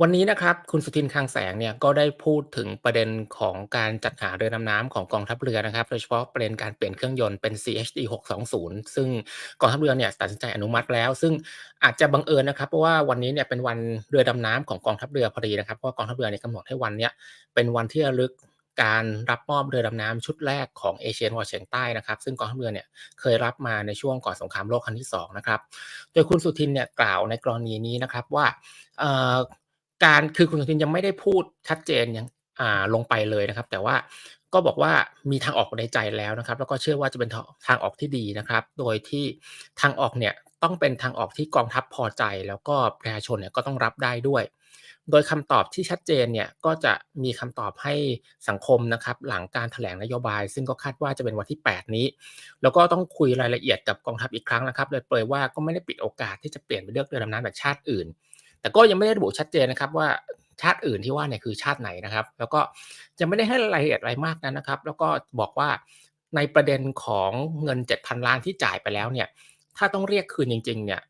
วันนี้นะครับคุณสุทินคลังแสงเนี่ยก็ได้พูดถึงประเด็นของการจัดหาเรือดำน้ำของกองทัพเรือนะครับ โดยเฉพาะประเด็นการเปลี่ยนเครื่องยนต์เป็น CHD 620ซึ่งกองทัพเรือเนี่ยตัดสินใจอนุมัติแล้ว ซึ่งอาจจะบังเอิญนะครับ เพราะว่าวันนี้เนี่ยเป็นวันเรือดำน้ำของกองทัพเรือพอดีนะครับเพราะว่ากองทัพเรือเนี่ยกำหนดให้วันเนี้ยเป็นวันที่ระลึกการรับมอบเรือดำน้ำชุดแรกของเอเชียตะวันออกเฉียงใต้นะครับ ซึ่งกองทัพเรือเนี่ยเคยรับมาในช่วงก่อนสงครามโลกครั้งที่สองนะครับ โดยคุณสุทินเนี่ยกล่าวในกรณีนี้นะครับว่า การคือคุณสุทินยังไม่ได้พูดชัดเจนยังอ่าลงไปเลยนะครับ แต่ว่าก็บอกว่ามีทางออกในใจแล้วนะครับ แล้วก็เชื่อว่าจะเป็นทางออกที่ดีนะครับ โดยที่ทางออกเนี่ยต้องเป็นทางออกที่กองทัพพอใจ แล้วก็ประชาชนเนี่ยก็ต้องรับได้ด้วย โดยคำตอบที่ชัดเจนเนี่ยก็จะมีคำตอบให้สังคมนะครับ หลังการแถลงนโยบาย ซึ่งก็คาดว่าจะเป็นวันที่ 8 นี้ แล้วก็ต้องคุยรายละเอียดกับกองทัพอีกครั้งนะครับเลยเปรยว่าก็ไม่ได้ปิดโอกาสที่จะเปลี่ยนไปเลือกเรือดำน้ำจากชาติอื่น แต่ก็ยังไม่ได้ระบุชัดเจนนะครับว่าชาติอื่นที่ว่าเนี่ยคือชาติไหนนะครับ แล้วก็จะไม่ได้ให้รายละเอียดอะไรมากนั้นนะครับ แล้วก็บอกว่าในประเด็นของเงิน 7,000 ล้านที่จ่ายไปแล้วเนี่ย ถ้าต้องเรียกคืนจริง ๆ เนี่ย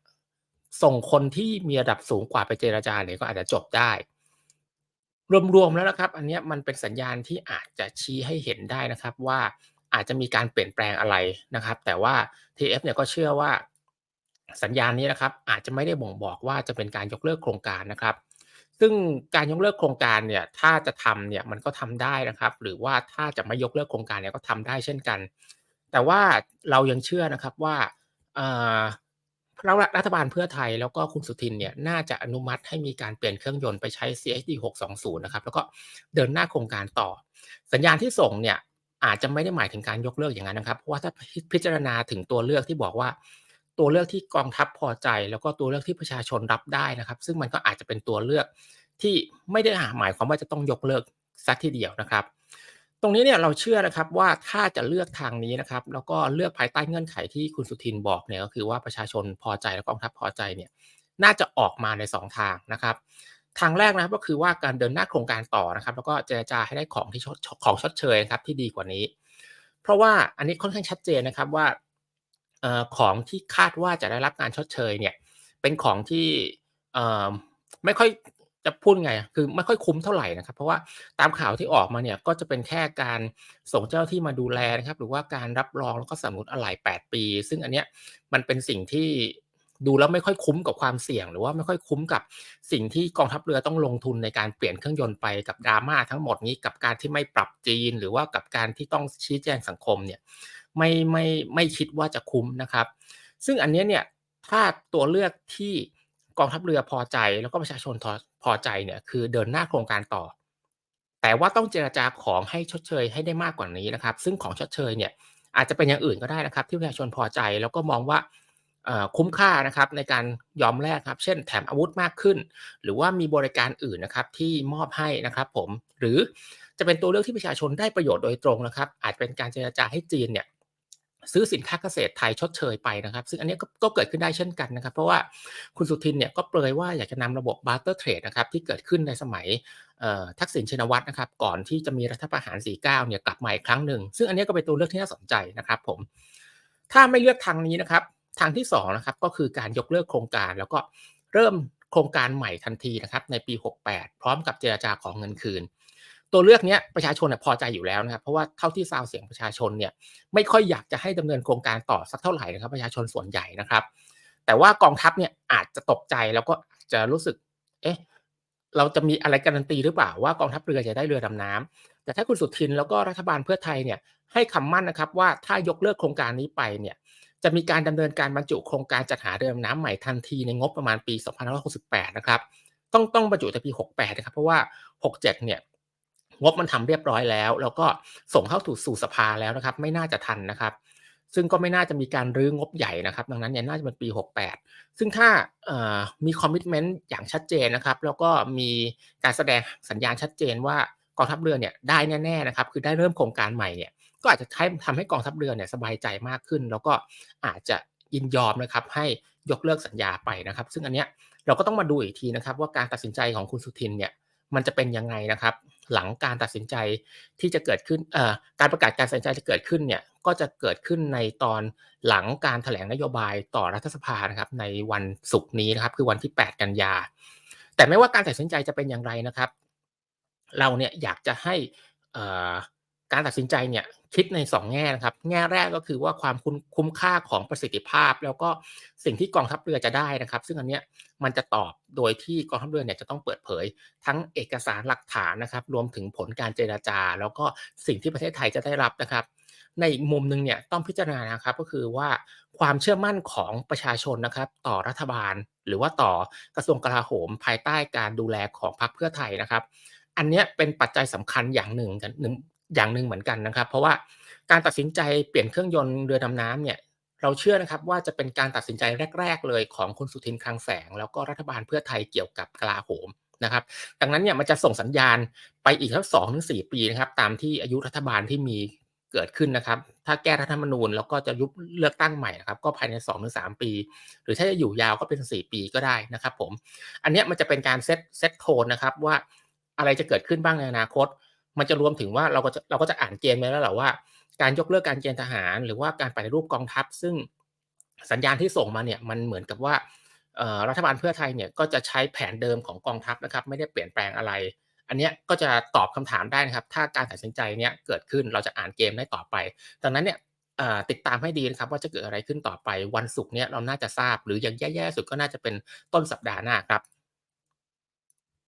ส่งคนที่มีระดับสูงกว่าไปเจรจาเนี่ยก็อาจจะจบได้ รวมๆแล้วนะครับ อันนี้มันเป็นสัญญาณที่อาจจะชี้ให้เห็นได้นะครับว่าอาจจะมีการเปลี่ยนแปลงอะไรนะครับ แต่ว่า TF เนี่ยก็เชื่อว่า สัญญาณนี้นะครับอาจจะไม่ได้บ่งบอกว่าจะเป็นการยกเลิกโครงการนะครับ ซึ่งการยกเลิกโครงการเนี่ยถ้าจะทำเนี่ยมันก็ทำได้นะครับ หรือว่าถ้าจะไม่ยกเลิกโครงการเนี่ยก็ทำได้เช่นกัน แต่ว่าเรายังเชื่อนะครับว่าอ่ารัฐบาลเพื่อไทยแล้วก็คุณสุทินเนี่ยน่าจะอนุมัติให้มีการเปลี่ยนเครื่องยนต์ไปใช้ CHD 620นะครับแล้วก็เดินหน้าโครงการต่อ สัญญาณที่ส่งเนี่ยอาจจะไม่ได้หมายถึงการยกเลิกอย่างนั้นนะครับ เพราะว่าถ้าพิจารณาถึงตัวเลือกที่บอกว่า ตัวเลือกที่กองทัพพอใจ แล้วก็ตัวเลือกที่ประชาชนรับได้นะครับ ซึ่งมันก็อาจจะเป็นตัวเลือกที่ไม่ได้หมายความว่าจะต้องยกเลิกสักทีเดียวนะครับ ตรงนี้เนี่ยเราเชื่อนะครับว่าถ้าจะเลือกทางนี้นะครับ แล้วก็เลือกภายใต้เงื่อนไขที่คุณสุทินบอกเนี่ยก็คือว่าประชาชนพอใจและกองทัพพอใจเนี่ยน่าจะออกมาในสองทางนะครับทางแรกนะครับก็คือว่าการเดินหน้าโครงการต่อนะครับ แล้วก็เจรจาให้ได้ของที่ของชดเชยครับที่ดีกว่านี้ เพราะว่าอันนี้ค่อนข้างชัดเจนนะครับว่า ของที่คาดว่าจะได้รับการชดเชยเนี่ย เป็นของที่ไม่ค่อยจะพูดไง คือไม่ค่อยคุ้มเท่าไหร่นะครับ เพราะว่าตามข่าวที่ออกมาเนี่ยก็จะเป็นแค่การส่งเจ้าที่มาดูแลนะครับ หรือว่าการรับรองแล้วก็สำนุนอะไหล่8ปี ซึ่งอันเนี้ยมันเป็นสิ่งที่ดูแล้วไม่ค่อยคุ้มกับความเสี่ยง หรือว่าไม่ค่อยคุ้มกับสิ่งที่กองทัพเรือต้องลงทุนในการเปลี่ยนเครื่องยนต์ไปกับ drama ทั้งหมดนี้กับการที่ไม่ปรับจีน หรือว่ากับการที่ต้องชี้แจงสังคมเนี่ย ไม่ไม่ไม่คิดว่าจะคุ้มนะครับ ซึ่งอันนี้เนี่ยถ้าตัวเลือกที่กองทัพเรือพอใจแล้วก็ประชาชนพอใจเนี่ยคือเดินหน้าโครงการต่อ แต่ว่าต้องเจรจาของให้ชดเชยให้ได้มากกว่านี้นะครับ ซึ่งของชดเชยเนี่ยอาจจะเป็นอย่างอื่นก็ได้นะครับ ที่ประชาชนพอใจแล้วก็มองว่าคุ้มค่านะครับในการยอมแลกครับ เช่นแถมอาวุธมากขึ้น หรือว่ามีบริการอื่นนะครับที่มอบให้นะครับผมหรือจะเป็นตัวเลือกที่ประชาชนได้ประโยชน์โดยตรงนะครับ อาจเป็นการเจรจาให้จีนเนี่ย ซื้อสินค้าเกษตรไทยชดเชยไปนะครับ ซึ่งอันนี้ก็เกิดขึ้นได้เช่นกันนะครับ เพราะว่าคุณสุทินเนี่ยก็เปรยว่าอยากจะนำระบบ barter trade นะครับที่เกิดขึ้นในสมัยทักษิณชินวัตรนะครับ ก่อนที่จะมีรัฐประหาร 49 เนี่ยกลับมาอีกครั้งหนึ่ง ซึ่งอันนี้ก็เป็นตัวเลือกที่น่าสนใจนะครับ ผม ถ้าไม่เลือกทางนี้นะครับ ทางที่2นะครับก็คือการยกเลิกโครงการ แล้วก็เริ่มโครงการใหม่ทันทีนะครับในปี 68 พร้อมกับเจรจาของเงินคืน ตัวเลือกนี้ประชาชนพอใจอยู่แล้วนะครับเพราะว่าเท่าที่ซาวเสียงประชาชนเนี่ยไม่ค่อยอยากจะให้ดำเนินโครงการต่อสักเท่าไหร่นะครับประชาชนส่วนใหญ่นะครับ แต่ว่ากองทัพเนี่ยอาจจะตกใจแล้วก็จะรู้สึกเอ๊ะเราจะมีอะไรการันตีหรือเปล่าว่ากองทัพเรือจะได้เรือดำน้ำแต่ถ้าคุณสุทินแล้วก็รัฐบาลเพื่อไทยเนี่ยให้คำมั่นนะครับว่าถ้ายกเลิกโครงการนี้ไปเนี่ยจะมีการดำเนินการบรรจุโครงการจัดหาเรือดำน้ำใหม่ทันทีในงบประมาณปี 2568 นะครับ ต้องต้องบรรจุในปี 68 นะครับ เพราะว่า 67 เนี่ย งบมันทำเรียบร้อยแล้ว แล้วก็ส่งเข้าถูสู่สภาแล้วนะครับ ไม่น่าจะทันนะครับ ซึ่งก็ไม่น่าจะมีการรื้องบใหญ่นะครับ ดังนั้นเนี่ยน่าจะเป็นปี 68 ซึ่งถ้ามีคอมมิตเมนต์อย่างชัดเจนนะครับ แล้วก็มีการแสดงสัญญาณชัดเจนว่ากองทัพเรือเนี่ยได้แน่ๆนะครับ คือได้เริ่มโครงการใหม่เนี่ยก็อาจจะให้ทำให้กองทัพเรือเนี่ยสบายใจมากขึ้น แล้วก็อาจจะยินยอมนะครับให้ยกเลิกสัญญาไปนะครับ ซึ่งอันเนี้ยเราก็ต้องมาดูอีกทีนะครับ ว่าการตัดสินใจของคุณสุทินเนี่ยมันจะเป็นยังไงนะครับ หลังการตัดสินใจที่จะเกิดขึ้นการประกาศการตัดสินใจจะเกิดขึ้นเนี่ยก็จะเกิดขึ้นในตอนหลังการแถลงนโยบายต่อรัฐสภานะครับในวันศุกร์นี้นะครับคือวันที่ 8 กันยา แต่ไม่ว่าการตัดสินใจจะเป็นอย่างไรนะครับ เราเนี่ยอยากจะให้อ่อ การตัดสินใจเนี่ยคิดในสองแง่นะครับ แง่แรกก็คือว่าความคุ้มคุ้มค่าของประสิทธิภาพ แล้วก็สิ่งที่กองทัพเรือจะได้นะครับ ซึ่งอันเนี้ยมันจะตอบโดยที่กองทัพเรือเนี่ยจะต้องเปิดเผย ทั้งเอกสารหลักฐานนะครับ รวมถึงผลการเจรจา แล้วก็สิ่งที่ประเทศไทยจะได้รับนะครับ ในอีกมุมหนึ่งเนี่ยต้องพิจารณานะครับก็คือว่าความเชื่อมั่นของประชาชนนะครับ ต่อรัฐบาล หรือว่าต่อกระทรวงกลาโหม ภายใต้การดูแลของพรรคเพื่อไทยนะครับอันเนี้ยเป็นปัจจัยสำคัญอย่างหนึ่งกันหนึ่ง อย่างหนึ่งเหมือนกันนะครับ เพราะว่าการตัดสินใจเปลี่ยนเครื่องยนต์เรือดำน้ำเนี่ยเราเชื่อนะครับว่าจะเป็นการตัดสินใจแรก ๆ เลยของคุณสุทินคลังแสง แล้วก็รัฐบาลเพื่อไทยเกี่ยวกับกลาโหมนะครับดังนั้นเนี่ยมันจะส่งสัญญาณไปอีกทั้งสองถึงสี่ปีนะครับตามที่อายุรัฐบาลที่มีเกิดขึ้นนะครับ ถ้าแก้รัฐธรรมนูญแล้วก็จะยุบเลือกตั้งใหม่นะครับ ก็ภายใน2อถึงสปี หรือถ้าจะอยู่ยาวก็เป็น 4 ปีก็ได้นะครับผม อันนี้มันจะเป็นการเซตเซตโทนนะครับว่าอะไรจะเกิดขึ้นบ้างในอนาคต มันจะรวมถึงว่าเราก็จะเราก็จะอ่านเกมไว้แล้วแหละว่า การยกเลิกการเกณฑ์ทหาร หรือว่าการปฏิรูปกองทัพ ซึ่งสัญญาณที่ส่งมาเนี่ยมันเหมือนกับว่ารัฐบาลเพื่อไทยเนี่ยก็จะใช้แผนเดิมของกองทัพนะครับไม่ได้เปลี่ยนแปลงอะไร อันนี้ก็จะตอบคำถามได้นะครับ ถ้าการตัดสินใจเนี้ยเกิดขึ้นเราจะอ่านเกมได้ต่อไป ดังนั้นเนี่ยติดตามให้ดีนะครับว่าจะเกิดอะไรขึ้นต่อไปวันศุกร์เนี้ยเราน่าจะทราบ หรืออย่างแย่ๆสุดก็น่าจะเป็นต้นสัปดาห์หน้าครับ